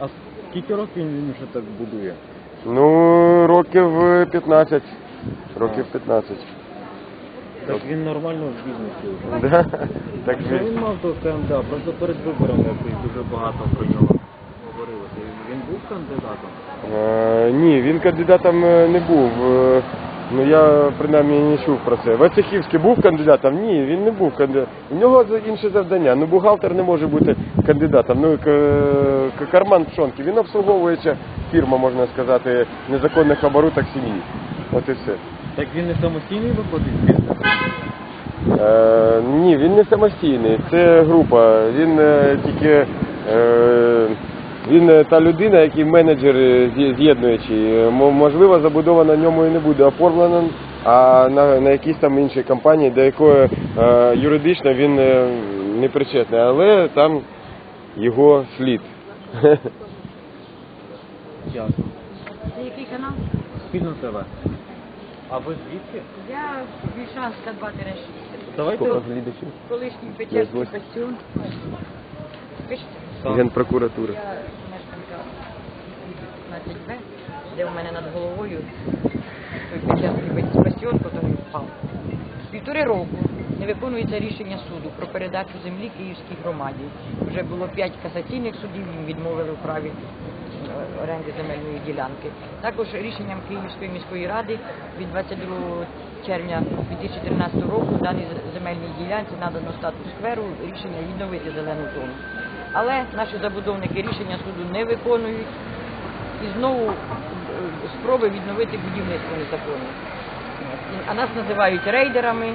А скільки років він вже так будує? Ну, років е, 15. Років 15. Так він нормально в бізнесі вже. Да? Так Що він. він мав до КМДА? Просто перед виборами якось дуже багато про нього говорилося. Він- Він був кандидатом? Е, ні, він кандидатом е, не був. Е, Ну я принаймні не чув про це. Вацехівський був кандидатом? Ні, він не був кандидатом. У нього інше завдання. Ну бухгалтер не може бути кандидатом. Ну карман пшонки. Він обслуговуюча фірма, можна сказати, незаконних оборудок сім'ї. От і все. Так він не самостійний виходить? Е, ні, він не самостійний, це група. Він е, тільки е, він е, та людина, який менеджер е, з'єднуючий. Е, мо- Можливо, забудова на ньому і не буде оформлена, а на, на якійсь там іншій компанії, до якої е, юридично він е, не причетний, але там його слід. Ясно. Це який канал? Спільно ТВ. А ви звідки? Я Вільшанська 2 6 Давайте глядачів? Колишній Печерський бастіон. Пишете? 15Б, де у мене над головою той Печерський бастіон, який впав. Півтори року не виконується рішення суду про передачу землі Київській громаді. Вже було п'ять касаційних судів, їм відмовили в праві е, оренди земельної ділянки. Також рішенням Київської міської ради від 22 червня 2013 року даній земельній ділянці надано статус скверу, рішення відновити зелену зону. Але наші забудовники рішення суду не виконують і знову е, спроби відновити будівництво незаконне. А нас називають рейдерами,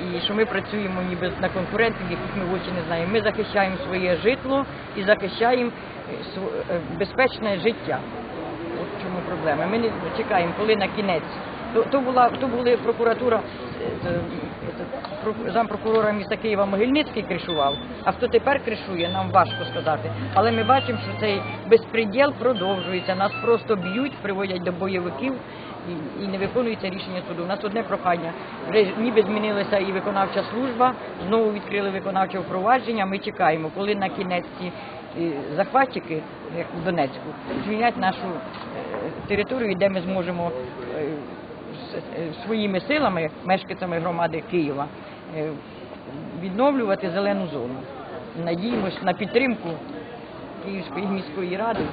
і що ми працюємо ніби на конкурентів, яких ми в очі не знаємо. Ми захищаємо своє житло і захищаємо е, е, безпечне життя. От чому проблема. Ми не чекаємо, коли на кінець. То, то була то були прокуратура, про- зампрокурора міста Києва Могильницький кришував. А хто тепер кришує, нам важко сказати. Але ми бачимо, що цей безпреділ продовжується. Нас просто б'ють, приводять до бойовиків і, не виконується рішення суду. У нас одне прохання. Вже ніби змінилася і виконавча служба, знову відкрили виконавче впровадження. Ми чекаємо, коли на кінець ці е, захватчики, як в Донецьку, звільнять нашу е, територію, де ми зможемо е, е, своїми силами, мешканцями громади Києва, е, відновлювати зелену зону. Надіємось на підтримку Київської міської ради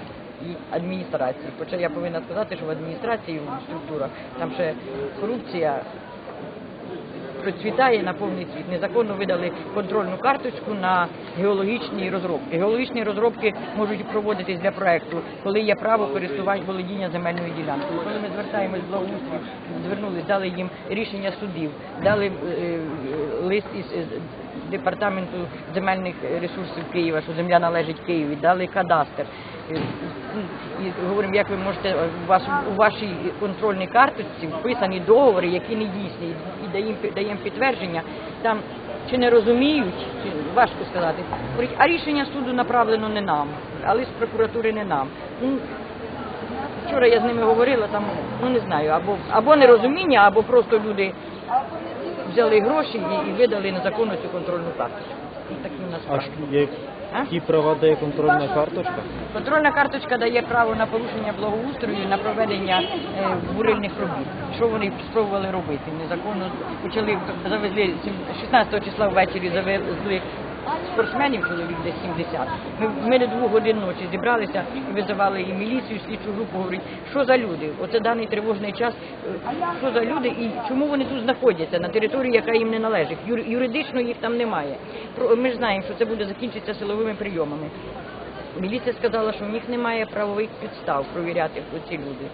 і адміністрації. Хоча я повинна сказати, що в адміністрації в структурах там ще корупція процвітає на повний світ. Незаконно видали контрольну карточку на геологічні розробки. Геологічні розробки можуть проводитись для проекту, коли є право користування володіння земельною ділянкою. Коли ми звертаємось до звернули, дали їм рішення судів, дали е, е, лист із е, департаменту земельних ресурсів Києва, що земля належить Києві, дали кадастр. Е, І говоримо, як ви можете у вас у вашій контрольній карточці вписані договори, які не дійсні, і даємо даємо підтвердження. Там чи не розуміють, чи важко сказати. А рішення суду направлено не нам, а лист прокуратури не нам. Ну, Вчора я з ними говорила, там, ну не знаю, або, або нерозуміння, або просто люди взяли гроші і, і видали незаконно цю контрольну карточку. І такі у нас А справи. А? які права дає контрольна карточка? Контрольна карточка дає право на порушення благоустрою, на проведення е, бурильних робіт. Що вони спробували робити? Незаконно почали завезли сім- 16 числа ввечері завезли спортсменів, чоловік десь 70. Ми, ми до двох годин ночі зібралися і визивали і міліцію, слідчу групу, говорить, що за люди? Оце даний тривожний час. Що за люди і чому вони тут знаходяться на території, яка їм не належить? Юр- юридично їх там немає. Ми ж знаємо, що це буде закінчитися силовими прийомами. Міліція сказала, що в них немає правових підстав провіряти ці люди.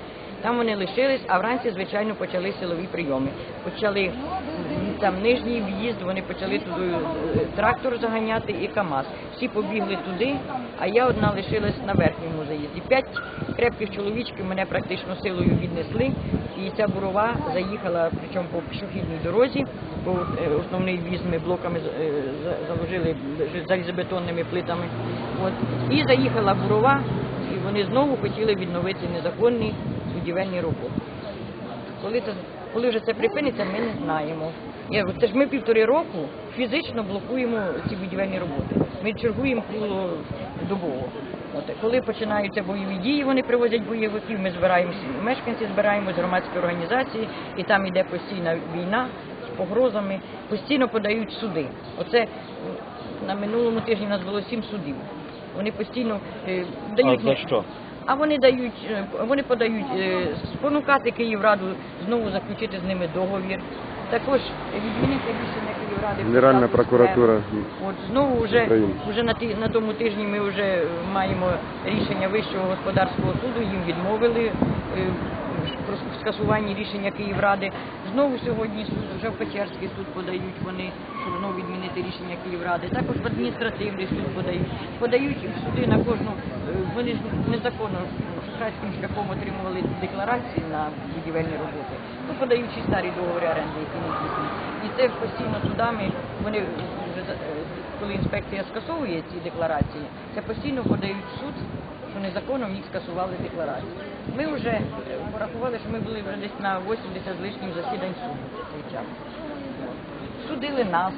Там вони лишились, а вранці, звичайно, почали силові прийоми. Почали там нижній в'їзд, вони почали туди е, трактор заганяти і КАМАЗ. Всі побігли туди, а я одна лишилась на верхньому заїзді. П'ять крепких чоловічків мене практично силою віднесли, і ця бурова заїхала, причому по пішохідній дорозі, бо е, основний в'їзд ми блоками е, за- заложили залізобетонними плитами. От. І заїхала бурова, і вони знову хотіли відновити незаконні будівельні роботи. Коли це коли вже це припиниться, ми не знаємо. Я, це ж ми півтори року фізично блокуємо ці будівельні роботи. Ми чергуємо добово. От, коли починаються бойові дії, вони привозять бойовиків, ми збираємося, мешканці збираємось, громадські організації, і там йде постійна війна з погрозами, постійно подають суди. Оце на минулому тижні у нас було сім судів. Вони постійно е, дають А за що? А вони дають, е, вони подають е, спонукати Київраду знову заключити з ними договір. Також відмінити рішення Київради. Генеральна прокуратура. От знову вже, вже на, ті, на тому тижні ми вже маємо рішення Вищого господарського суду, їм відмовили е, про скасування рішення Київради. Знову сьогодні вже в Печерський суд подають вони, щоб знову відмінити рішення Київради. Також в адміністративний суд подають. Подають суди на кожну, е, вони ж незаконно шахрайським шляхом отримували декларації на будівельні роботи. Ну, подаючи старі договори оренди, які не дійсні. І це постійно судами, вони вже за- е, коли інспекція скасовує ці декларації, це постійно подають в суд, що незаконно них скасували декларації. Ми вже е, порахували, що ми були вже десь на 80 з лишнім засідань суду в цей час. Судили нас.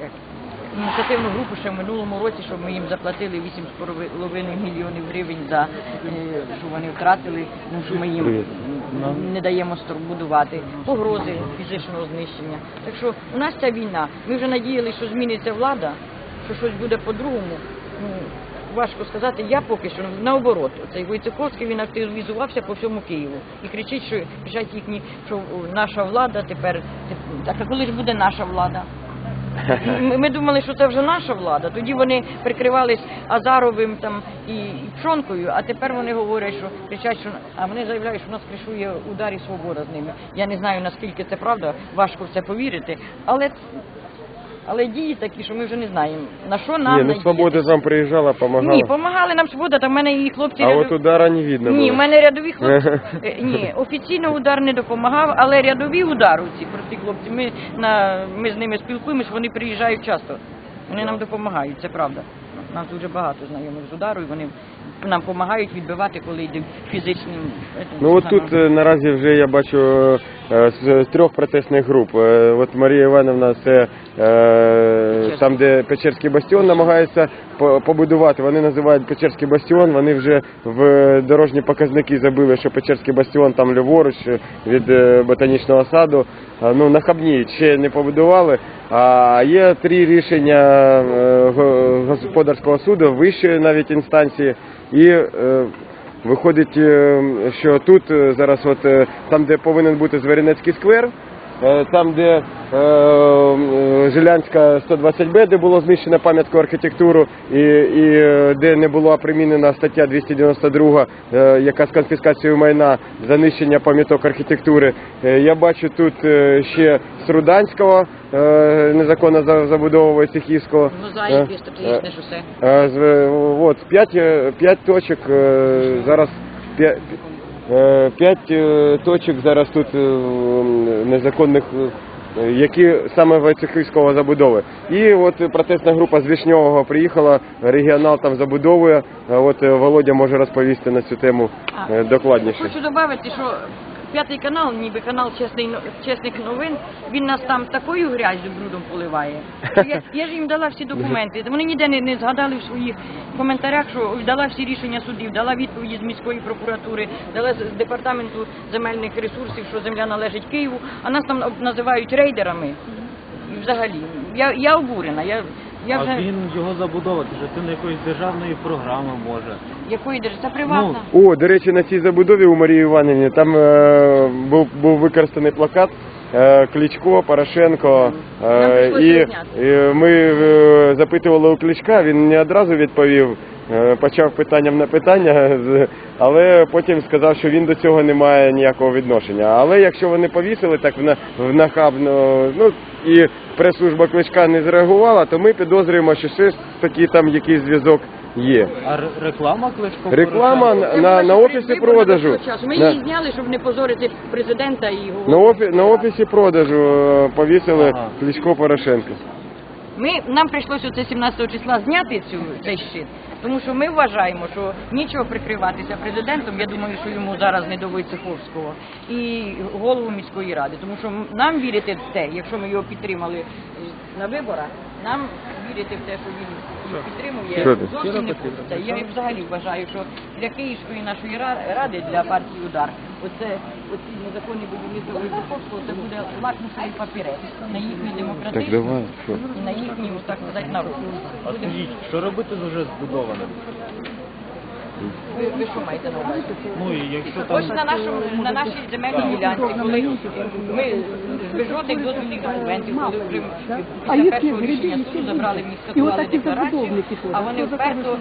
е, е, Ініціативну групу ще в минулому році, щоб ми їм заплатили 8,5 мільйонів гривень за що вони втратили, ну що ми їм не даємо будувати, погрози фізичного знищення. Так що у нас ця війна. Ми вже надіялися, що зміниться влада, що щось буде по-другому. Важко сказати. Я поки що наоборот. Цей Войцеховський він активізувався по всьому Києву і кричить, що кричать їхні, що наша влада тепер. Так а коли ж буде наша влада? Ми, думали, що це вже наша влада. Тоді вони прикривались Азаровим там і пшонкою, а тепер вони говорять, що кричать, що а вони заявляють, що нас кришує удар і свобода з ними. Я не знаю наскільки це правда, важко в це повірити, але. Але дії такі, що ми вже не знаємо, на що нам Ні, ну надіятися. свобода нам приїжджала, помогала. Ні, допомагали нам свобода, там в мене і хлопці А ряду- от удара не видно Ні, було. в мене рядові хлопці. Е, Ні, офіційно удар не допомагав, але рядові ударовці, прості хлопці. Ми на ми з ними спілкуємось, вони приїжджають часто. Вони нам допомагають, це правда. Нас дуже багато знайомих з удару, і вони нам допомагають відбивати, коли йде фізичним. етим, Ну от тут е, наразі вже я бачу е, з, з трьох протестних груп. Е, От Марія Івановна це е, там, де Печерський бастіон намагається по- побудувати. Вони називають Печерський бастіон. Вони вже в дорожні показники забили, що Печерський бастіон там ліворуч е, від е, ботанічного саду. Ну нахабніють, ще не побудували. А є три рішення е, господарського суду, вищої навіть інстанції і. Виходить, е, що тут е, зараз, от е, там, де повинен бути Зверинецький сквер, там, де е, е, Жилянська 120Б, де було знищено пам'ятку архітектуру, і, і е, де не була примінена стаття 292, е, яка з конфіскацією майна за нищення пам'яток архітектури. Е, Я бачу тут е, ще Сруданського, е, незаконно за- забудовою Сихівського. Мозаїки, Е, стратегічне шосе. Е, От, п'ять, е, точок е, зараз п'ять, е, п'ять е, точок зараз тут е, незаконних, е, які саме Войцехівського забудови. І от протестна група з Вишньового приїхала, регіонал там забудовує. Е, От е, Володя може розповісти на цю тему е, докладніше. Хочу додати, що п'ятий канал, ніби канал чесний, чесних новин, він нас там такою грязю брудом поливає. Я, я ж їм дала всі документи. Вони ніде не, не згадали в своїх коментарях, що дала всі рішення судів, дала відповіді з міської прокуратури, дала з департаменту земельних ресурсів, що земля належить Києву, а нас там називають рейдерами. І взагалі, я, я обурена. Я, я вже А він його забудовувати, що це не якоїсь державної програми може. Якої держави? Це приватна. О, до речі, на цій забудові у Марії Іванівні там е, був, був використаний плакат е, Кличко, Порошенко. Е, і, і ми е, запитували у Кличка, він не одразу відповів. Почав питанням на питання, але потім сказав, що він до цього не має ніякого відношення. Але якщо вони повісили так в на- в нахабно, ну і прес-служба кличка не зреагувала, то ми підозрюємо, що все ж таки там якийсь зв'язок є. А р- реклама кличко Реклама на, на, на офісі продажу. Ми На, її зняли, щоб не позорити президента і його. на, офі, на офісі продажу е, повісили Ага. Кличко Порошенко. Ми нам прийшлося це 17 числа зняти цю цей щит, тому що ми вважаємо, що нічого прикриватися президентом. Я думаю, що йому зараз не до Войцеховського і голову міської ради, тому що нам вірити в те, якщо ми його підтримали е, на виборах, нам вірити в те, що він підтримує. Зовсім не хочеться. Я взагалі вважаю, що для Київської нашої ради, для партії удар, оце оці незаконні будівництва Вибуховського, це буде лакмусовий папірець на їхній що? і на їхній, так сказати, народ. А скажіть, що робити з уже збудованим? Ви, ви що маєте на увазі? Ну і якщо там Ось на нашому на нашій земельній ділянці, коли ми без жодних дозвільних документів, коли вже після першого рішення суду забрали такі декларацію, а вони вперто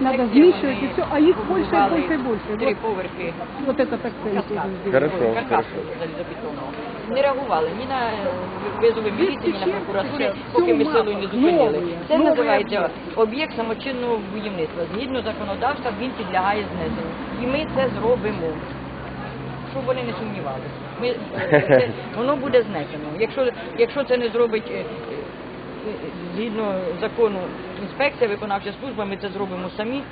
на там секції вони і а їх більше, побудували більше, більше. Три поверхи Вот это так каскад. Хорошо, залізобетонного. Не реагували ні на е, визови міліції, ні на прокуратури, поки ми силою не зупинили. Це називається об'єкт самочинного будівництва. Згідно законодавства він підлягає знесенню. І ми це зробимо. Щоб вони не сумнівалися. Ми, е, це, воно буде знесено. Якщо, якщо це не зробить е, е, згідно закону інспекція, виконавча служба, ми це зробимо самі,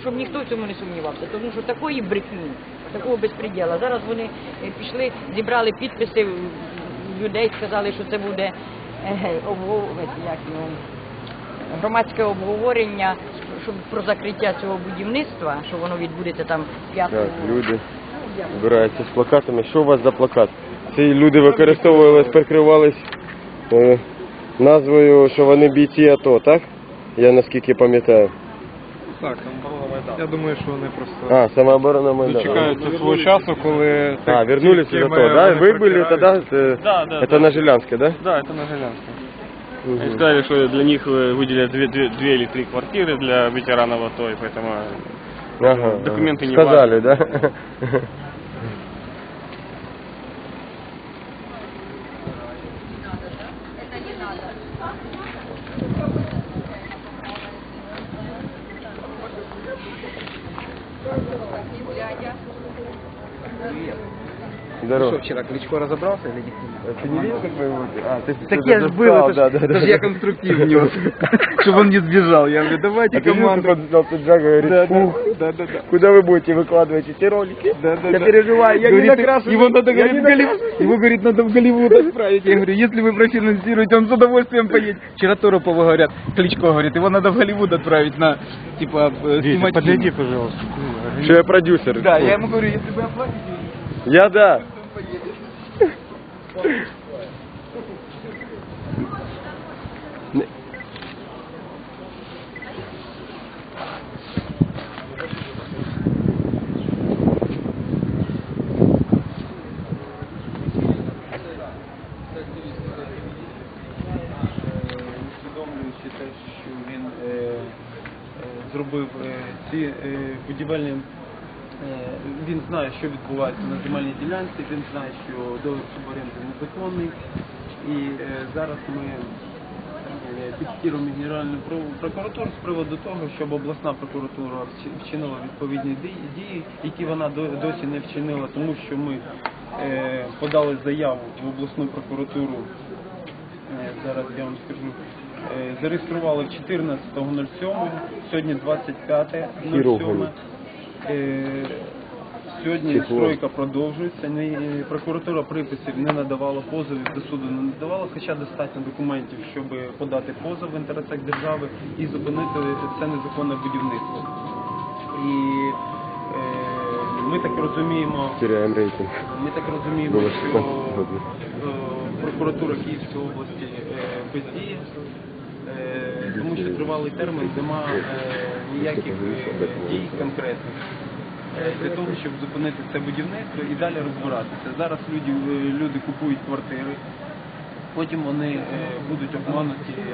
щоб ніхто в цьому не сумнівався. Тому що такої брехні, такого безпреділа. Зараз вони пішли, зібрали підписи людей, сказали, що це буде як його, громадське обговорення щоб про закриття цього будівництва, що воно відбудеться там 5 Так, люди збираються з плакатами. Що у вас за плакат? Ці люди використовувались, прикривались е, назвою, що вони бійці АТО, так? Я наскільки пам'ятаю. Так, я думаю, що вони просто А, самооборона Майдану. дочекаються свого часу, коли А, вернулись из АТО, да? Вы были тогда? Это, Да, да, это да. на Жилянске, да? Да, это на Желянском. Мгм. Они сказали, что для них э, выделят две, две, две или три квартиры для ветеранов АТО, и поэтому Ага, Документы не Сказали, да? Вчора Кличко розібрався или ні? Ты не видел, как мы его... А, ты, Так ты я ж застал, был, это, да, да, да. я конструктив внес, чтобы он не сбежал. Я говорю, давайте А ты видел, команду. как он снял пиджак говорит, Да, да, фух, да, да, да. куда вы будете выкладывать эти ролики? Да, да, я да. переживаю, я Говорит, не накрашен. Его надо, говорит, в Голливуд. Его, говорит, надо в Голливуд отправить. Я говорю, если вы профинансируете, он с удовольствием поедет. Вчера Торопова говорят, Кличко говорит, его надо в Голливуд отправить на, типа, э, снимать фильм. пожалуйста. Что я продюсер. Да, я ему говорю, если вы оплатите, Я да. Зробив е, ці е, будівельні. Знає, що відбувається на земельній ділянці, він знає, що договір суборенди незаконний. І е, зараз ми е, Генеральну прокуратуру з приводу того, щоб обласна прокуратура вчи- вчинила відповідні дії, які вона до- досі не вчинила, тому що ми е, подали заяву в обласну прокуратуру Е, зараз я вам скажу. Е, Зареєстрували 14.07, сьогодні 25.07. Хірургами. Е, Сьогодні стройка продовжується. Не- е, Прокуратура приписів не надавала позовів до суду не надавала, хоча достатньо документів, щоб подати позов в інтересах держави і зупинити це незаконне будівництво. І е, ми так розуміємо, Теряем рейтинг. ми так розуміємо, Було що е, прокуратура Київської області е, бездіє, е, тому що тривалий термін нема ніяких е, дій конкретних для того, щоб зупинити це будівництво і далі розбиратися. Зараз люди, е, люди купують квартири, потім вони е, будуть обмануті е,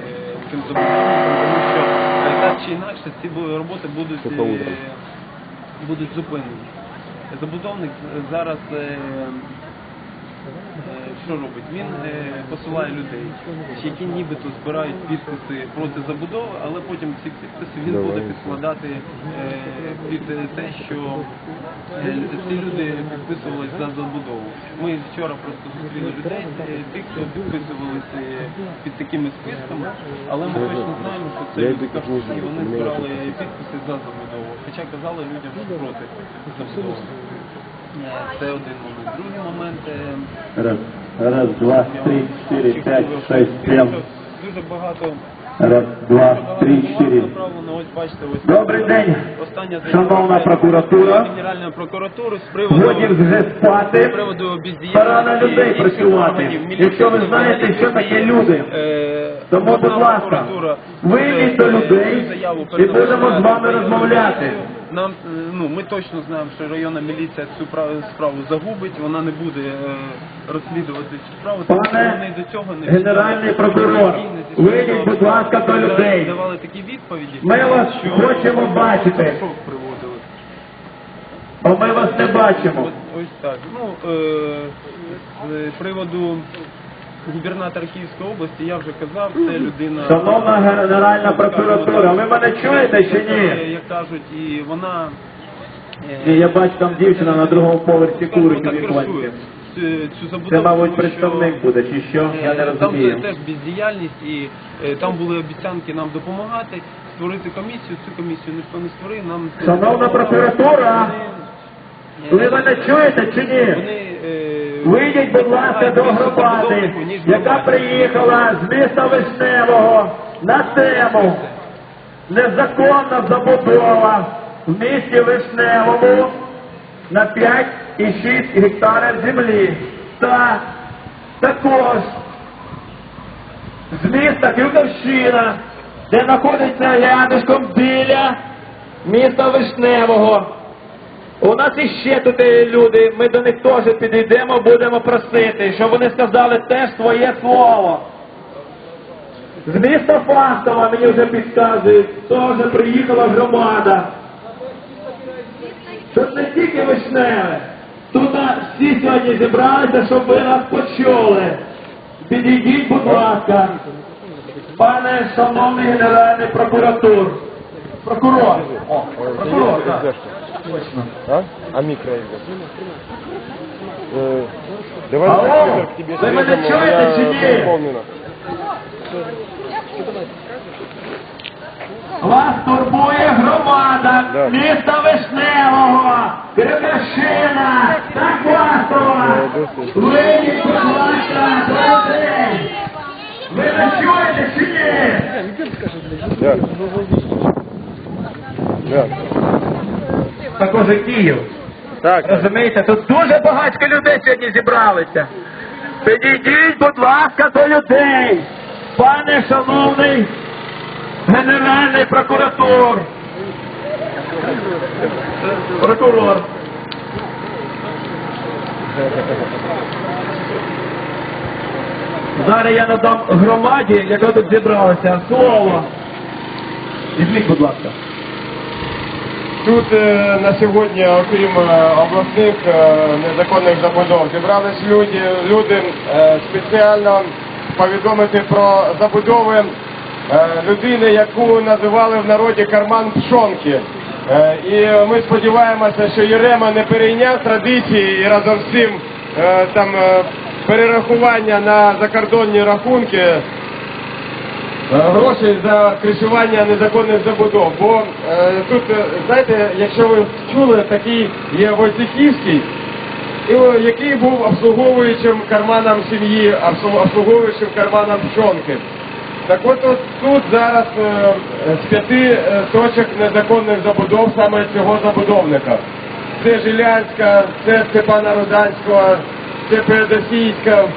цим забудовником, тому що е, так чи інакше ці роботи будуть, е, будуть зупинені. Забудовник зараз е, е, що робить? Він е, посилає людей, які нібито збирають підписи проти забудови, але потім ці підписи він буде підкладати е, під е, те, що е, ці люди підписувались за забудову. Ми вчора просто зустріли людей, е, тих, хто підписувалися під такими списками, але ми точно знаємо, що це люди ниже, вони збирали підписи за забудову, хоча казали людям, що проти забудови. Е, Це один момент. Другий момент. Е, Раз, два, три, четыре, пять, шесть, семь. Дуже багато Раз, два, три, чотири. Добрий день, шановна прокуратура. Генеральна прокуратура з приводу Годі вже спати. Пора на людей працювати. Якщо ви знаєте, що таке люди. Тому, будь ласка, вийдіть до людей і будемо з вами розмовляти. Нам е, ну ми точно знаємо, що районна міліція цю справу загубить, вона не буде е, розслідувати цю справу, тому Пане вони до цього не Генеральний прокурор, вийдіть, будь ласка, до людей. давали такі відповіді. Ми вас що хочемо бачити. Бо ми вас не бачимо. Ось, ось так. Ну, е, з приводу губернатора Київської області я вже казав, це людина. Шановна Генеральна прокуратура, ви мене чуєте чи Е, ні? Як кажуть, і вона. е, Ні, я бачу там дівчина на другому поверсі курить у віконці. цю, цю забудову. Це, мабуть, тому що, представник буде, чи що? Я не е, Там розумію. теж бездіяльність і е, там були обіцянки нам допомагати, створити комісію. Цю комісію ніхто не створив. Нам Шановна прокуратура, ви мене чуєте чи ні? вони, е, Вийдіть, будь ласка, до громади, яка приїхала з міста Вишневого на тему незаконна забудова в місті Вишневому на 5,6 гектарів землі. Та також з міста Кривковщина, де знаходиться рядишком біля міста Вишневого. У нас іще тут люди, ми до них теж підійдемо, будемо просити, щоб вони сказали теж своє слово. З міста Фастова мені вже підказують, теж приїхала громада. Тут не тільки вишневе, тут всі сьогодні зібралися, щоб ви нас почули. Підійдіть, будь ласка, пане шановний генеральний прокуратур. Прокурор. Прокурор, так. Точно. А? А микро Э, Давай Алло, к тебе вы меня чуете, сидит? заполнено. Вас турбує громада Да. міста Вишневого, Кривошина та Хвастова. Е. Вийдіть, будь ласка, до людей. Ви не чуєте чи ні? Да. Да. Також і Київ. Так, Розумієте, тут дуже багато людей сьогодні зібралися. Підійдіть, будь ласка, до людей. Пане шановний генеральний прокуратур. Прокурор. Зараз я надам громаді, яка тут зібралася, слово. Візьміть, будь ласка. Тут е, на сьогодні, окрім е, обласних е, незаконних забудов, зібрались люди, люди спеціально повідомити про забудови людини, яку називали в народі карман пшонки. І ми сподіваємося, що Єрема не перейняв традиції і разом з цим там перерахування на закордонні рахунки грошей за кришування незаконних забудов. Бо е, тут, е, знаєте, якщо ви чули, такий є Войцехівський, який був обслуговуючим карманом сім'ї, обслуговуючим карманом пшонки. Так от, тут зараз е, з п'яти е, точок незаконних забудов саме цього забудовника. Це Жилянська, це Степана Руданського, це Феодосійська,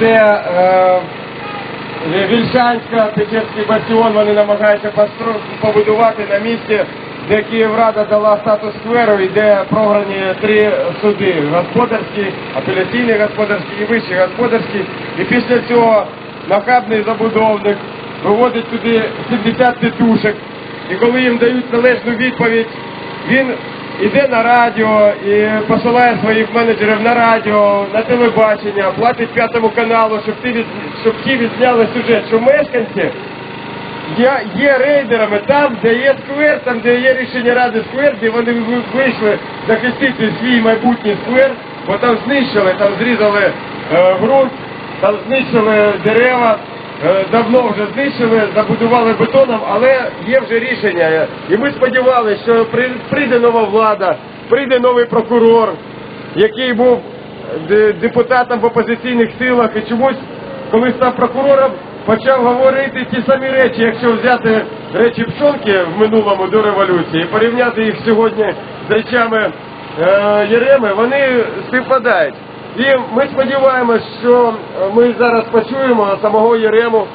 це е, Вільшанська, Печерський бастіон вони намагаються побудувати на місці, де Київрада дала статус скверу і де програні три суди господарський, апеляційний господарський і вищий господарський. І після цього нахабний забудовник виводить туди 70 тітушек. І коли їм дають належну відповідь, він іде на радіо і посилає своїх менеджерів на радіо, на телебачення, платить п'ятому каналу, щоб ті, від, щоб ті відзняли сюжет, що мешканці є, є рейдерами там, де є сквер, там, де є рішення ради сквер, де вони вийшли захистити свій майбутній сквер, бо там знищили, там зрізали е, ґрунт, там знищили дерева. Е, Давно вже знищили, забудували бетоном, але є вже рішення. І ми сподівалися, що при- прийде нова влада, прийде новий прокурор, який був депутатом в опозиційних силах і чомусь, коли став прокурором, почав говорити ті самі речі, якщо взяти речі Пшонки в минулому до революції, порівняти їх сьогодні з речами е, Єреми, вони співпадають. І ми сподіваємось, що е, ми зараз почуємо самого Єрему,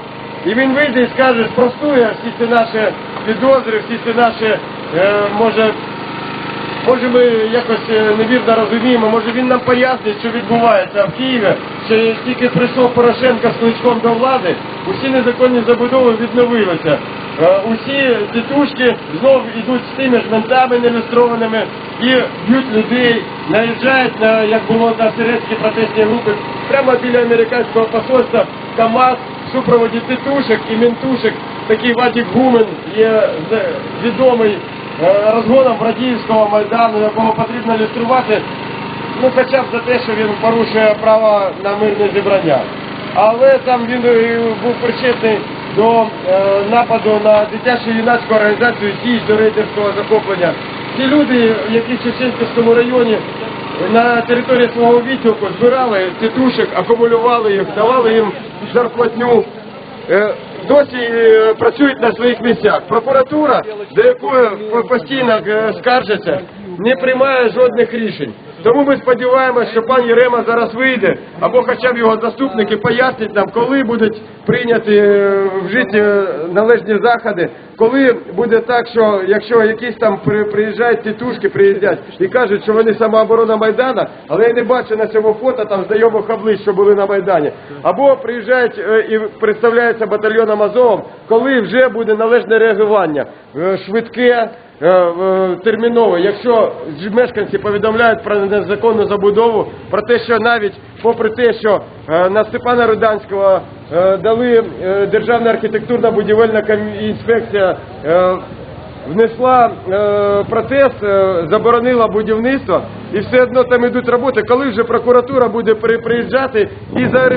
і він вийде і скаже, спростує всі ці наші підозри, всі ці наші, е, може, Може ми якось е, невірно розуміємо, може він нам пояснить, що відбувається в Києві, що тільки прийшов Порошенко з кличком до влади, усі незаконні забудови відновилися. Е, Усі тітушки знов йдуть з тими ж ментами неілюстрованими і б'ють людей, наїжджають на, як було на сирецькі протестні групи, прямо біля американського посольства КАМАЗ в супроводі тітушек і ментушек. Такий Вадик Гумен є відомий е, розгоном Радіївського Майдану, якого потрібно ілюструвати, ну хоча б за те, що він порушує право на мирне зібрання. Але там він був причетний до е, нападу на дитячу юнацьку організацію дій до рейдерського захоплення. Ті люди, які в Шевченківському районі на території свого відділку збирали тітушек, акумулювали їх, давали їм зарплатню. Е, Досі е, працюють на своїх місцях. Прокуратура, до якої постійно е, скаржаться, не приймає жодних рішень. Тому ми сподіваємося, що пан Єрема зараз вийде, або хоча б його заступники пояснять нам, коли будуть прийняті е, в житті е, належні заходи, коли буде так, що якщо якісь там при- приїжджають тітушки, приїздять і кажуть, що вони самооборона Майдана, але я не бачу на цьому фото там знайомих облич, що були на Майдані. Або приїжджають е, і представляються батальйоном Азовом, коли вже буде належне реагування, швидке, е, е. Якщо мешканці повідомляють про незаконну забудову, про те, що навіть попри те, що е, на Степана Руданського е, дали Державна архітектурна будівельна інспекція. Внесла протест, заборонила будівництво, і все одно там ідуть роботи. Коли вже прокуратура буде при- приїжджати і за